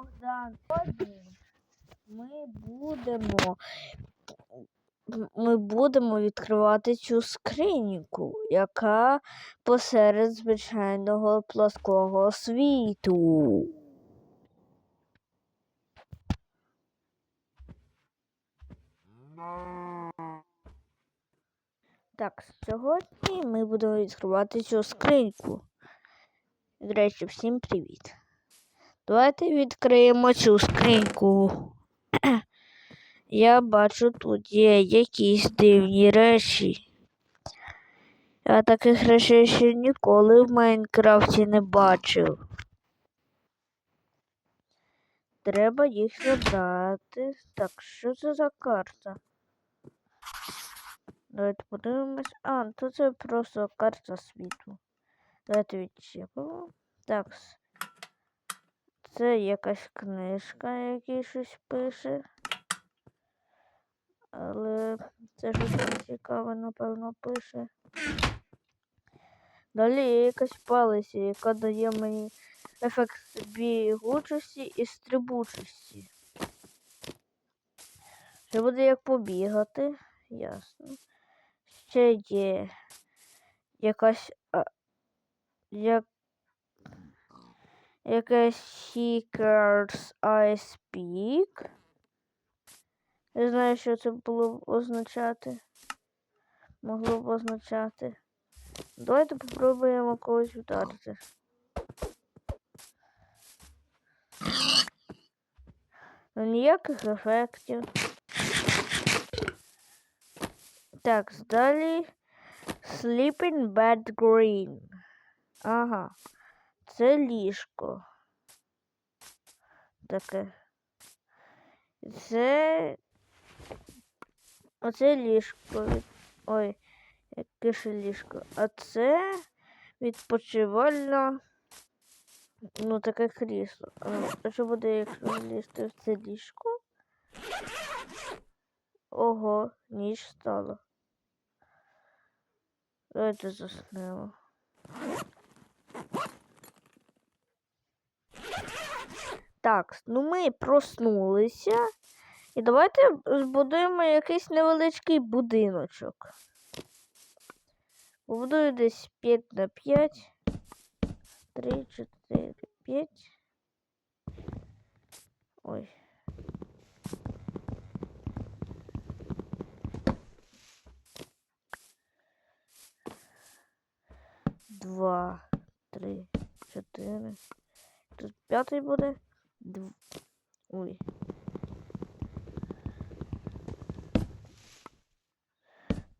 Богдан. Сьогодні ми будемо. Ми будемо відкривати цю скриньку, яка посеред звичайного плоского світу. Так, сьогодні ми будемо відкривати цю скриньку. До речі, всім привіт. Давайте відкриємо цю скриньку. Я бачу, тут є якісь дивні речі. Я таких речей ще ніколи в Майнкрафті не бачив. Треба їх забрати. Так, що це за карта? Давайте подивимось. А, то це просто карта світу. Давайте відчепимо. Так. Це якась книжка, який щось пише. Але це щось цікаве, напевно, пише. Далі є якась палиця, яка дає мені ефект бігучості і стрибучості. Ще буде як побігати, ясно. Ще є якась як, якась Seekers Ice Peak. Не знаю, що це було б означати. Могло б означати. Давайте попробуємо когось вдарити. Ну, ніяких ефектів. Так, далі Sleeping Bed Green. Ага. Це ліжко. Таке. Це. Оце ліжко. Ой, яке ж ліжко. А це відпочивальна. Ну, таке крісло. А що буде, якщо залізти в це ліжко? Ого, ніч стало. Давайте заснемо. Так, ну ми проснулися. І давайте збудуємо якийсь невеличкий будиночок. Побудую десь 5 на 5. 3, 4, 5. Ой. Два, три, чотири. Тут п'ятий буде. Дв... Ой.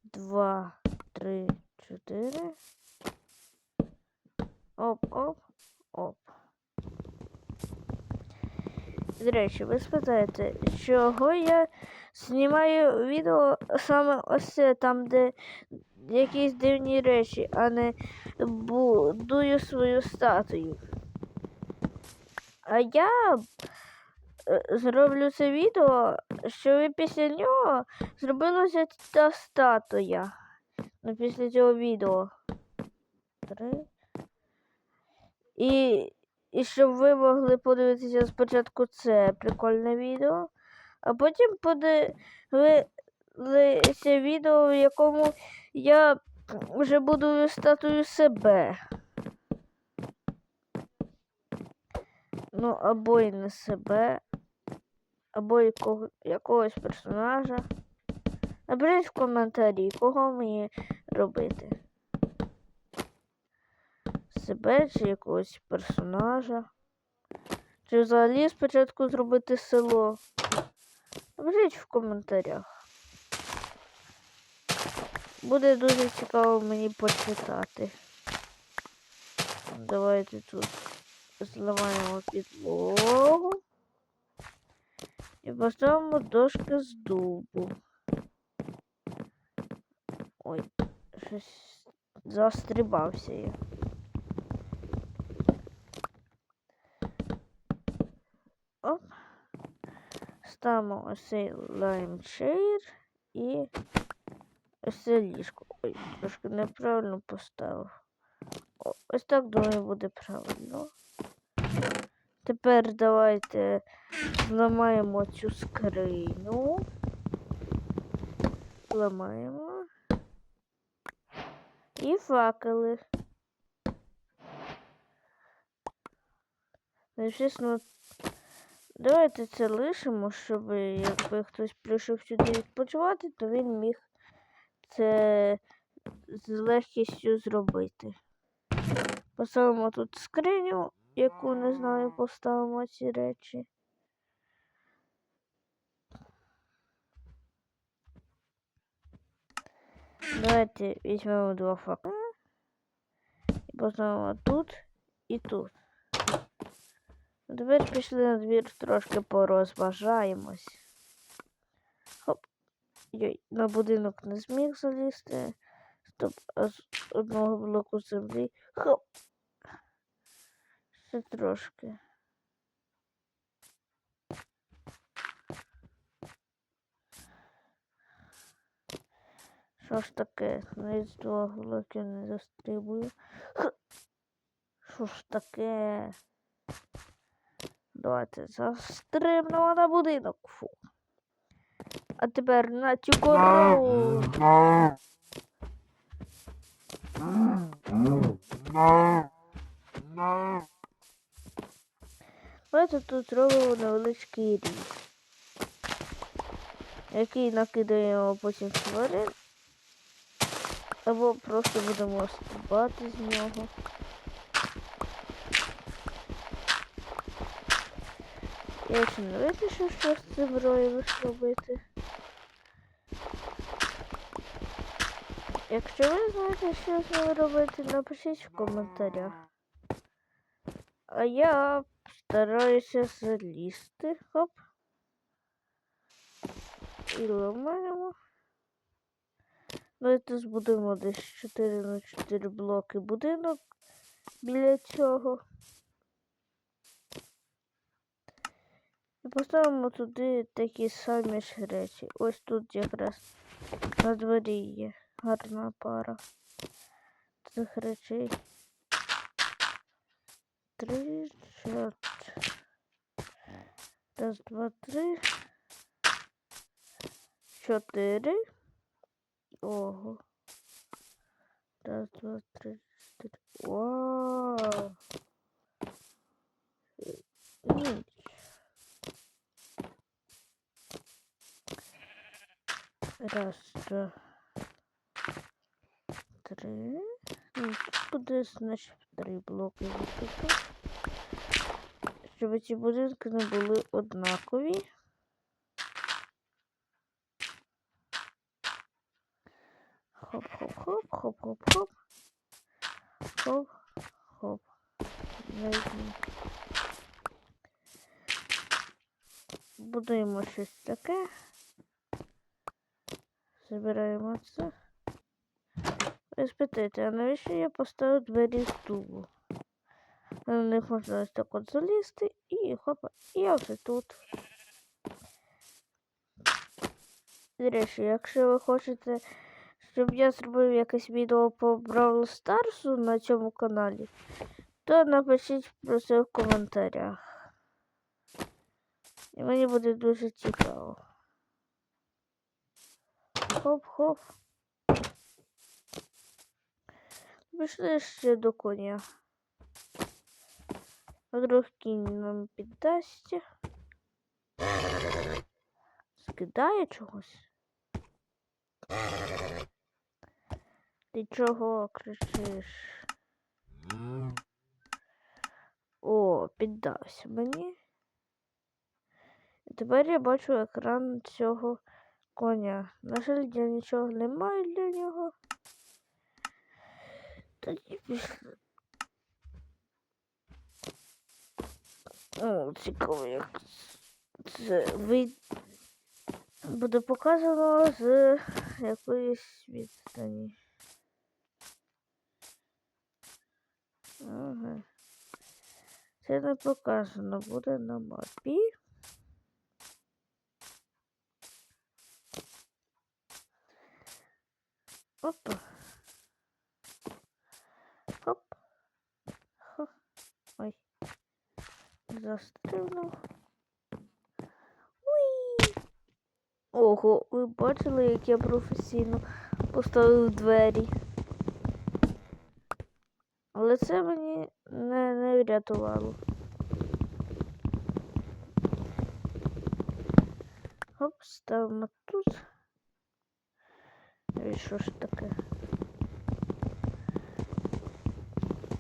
Два, три, чотири. Оп, оп, оп. До речі, ви спитаєте, чого я знімаю відео саме ось це, там, де якісь дивні речі, а не будую свою статую. А я е, зроблю це відео, щоб після нього зробилася та статуя. Ну, після цього відео. Три. І, і щоб ви могли подивитися спочатку це прикольне відео, а потім подивитися відео, в якому я вже буду статую себе. Ну, або й не себе, або якого, якогось персонажа. Напишіть в коментарі, кого мені робити. Себе чи якогось персонажа. Чи взагалі спочатку зробити село. Напишіть в коментарях. Буде дуже цікаво мені почитати. Давайте тут зламаємо підлогу. І поставимо дошки з дубу. Ой, щось застрибався я. Оп. Ставимо ось цей лаймчейр і ось це ліжко. Ой, трошки неправильно поставив. О, ось так думаю буде правильно. Тепер давайте зламаємо цю скриню. Ламаємо. І факели. Ну, Звісно, давайте це лишимо, щоб якби хтось прийшов сюди відпочивати, то він міг це з легкістю зробити. Поставимо тут скриню, яку не знаю, поставимо ці речі. Давайте візьмемо два факела і поставимо тут і тут. Тепер пішли на двір трошки порозважаємось. Хоп. Йой, на будинок не зміг залізти. Стоп, а з одного блоку землі. Хоп. Ще трошки. Що ж таке? Навіть з двох блоків не застрибую. Що ж таке? Давайте застрибнемо на будинок. Фу. А тепер на цю корову. Давайте тут зробимо невеличкий ріг, який накидаємо потім тварин, або просто будемо стрибати з нього. Я ще не вирішив, що з цим роєм робити. Якщо ви знаєте, що з ним робити, напишіть в коментарях. А я стараюся залізти. Хоп. І ламаємо. Давайте збудемо десь 4 на 4 блоки будинок біля цього. І поставимо туди такі самі ж речі. Ось тут якраз на дворі є гарна пара цих речей. Три, чотири. Раз, два, три. Чотири. Ого. Раз, два, три, чотири. Вау. Раз, два, три. Ну, тут буде, значить, три блоки. Щоб ці будинки не були однакові. Хоп-хоп-хоп, хоп-хоп-хоп. Хоп-хоп. Будуємо щось таке. Забираємо це. Ви спитаєте, а навіщо я поставив двері з тубу? На них можна ось так от залізти і хопа, і я вже тут. До якщо ви хочете, щоб я зробив якесь відео по Бравл Старсу на цьому каналі, то напишіть про це в коментарях. І мені буде дуже цікаво. Хоп-хоп. Пішли ще до коня. Вдруг нам піддасться. Скидає чогось. Ти чого кричиш? О, піддався мені. І тепер я бачу екран цього коня. На жаль, я нічого не маю для нього. Тоді пішли. О, цікаво, як це вий... буде показано з якоїсь відстані. Ага. Це не показано буде на мапі. Опа. Хоп. Хоп. Ой. Застрибнув. Уй! Ого, ви бачили, як я професійно поставив двері. Але це мені не, не врятувало. Оп, ставимо тут. І що ж таке?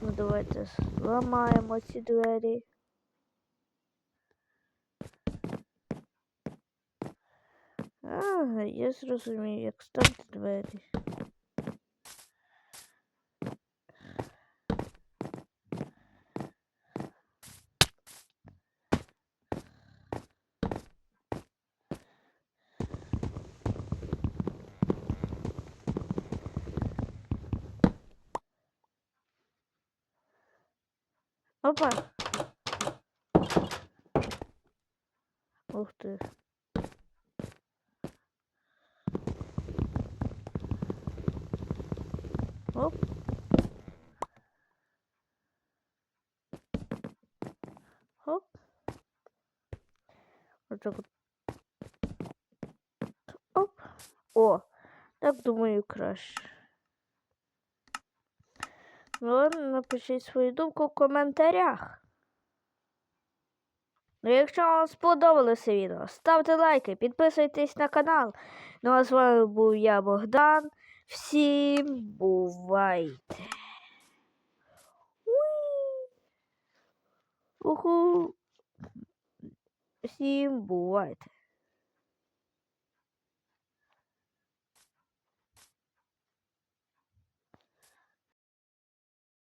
Ну, давайте зламаємо ці двері. Ага, я зрозумів, як ставити двері. Опа. Ух ты. Оп. Оп. Вот. Оп. О, так думаю краще. Ну, ладно, напишіть свою думку в коментарях. Ну, якщо вам сподобалося відео, ставте лайки, підписуйтесь на канал. Ну а з вами був я, Богдан. Всім бувайте. Уху. Всім бувайте.